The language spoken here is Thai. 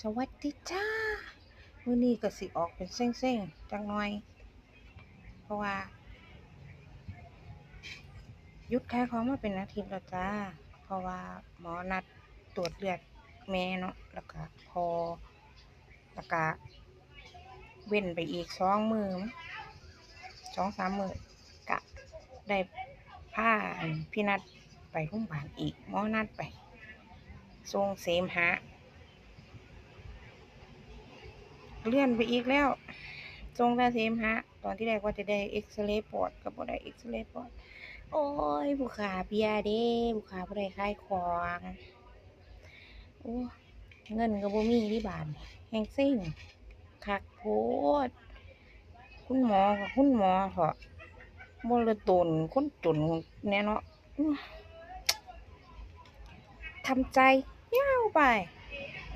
สวัสดีจ้ามื้อนี้ก็สิออกเป็นเซ็งๆจักหน่อย เพราะว่ายุดขายของมาเป็นอาทิตย์แล้วจ้า เพราะว่าหมอนัดตรวจเลือดแม่เนาะแล้วก็พอแล้วก็เว้นไปอีกสองมื้อมั้งสองสามมือก็ได้พานพี่นัดไปโรงบาลอีกหมอนัดไปส่งเสมหะ เลื่อนไปอีกแล้วทรงแต่เสมหะตอนที่แรกว่าจะได้เอ็กซเรย์ปอดก็บ่ได้เอ็กซเรย์ปอด โอ้ยผู้ขาเพลียเด้ผู้ขาบ่ได้ขายของโอ้เงินก็บ่มีที่บานแฮงซิ่งคักโพดคุณหมอก็คุณหมอเถาะบละตนคนจุนแน่เนาะอื้อทำใจยาวไป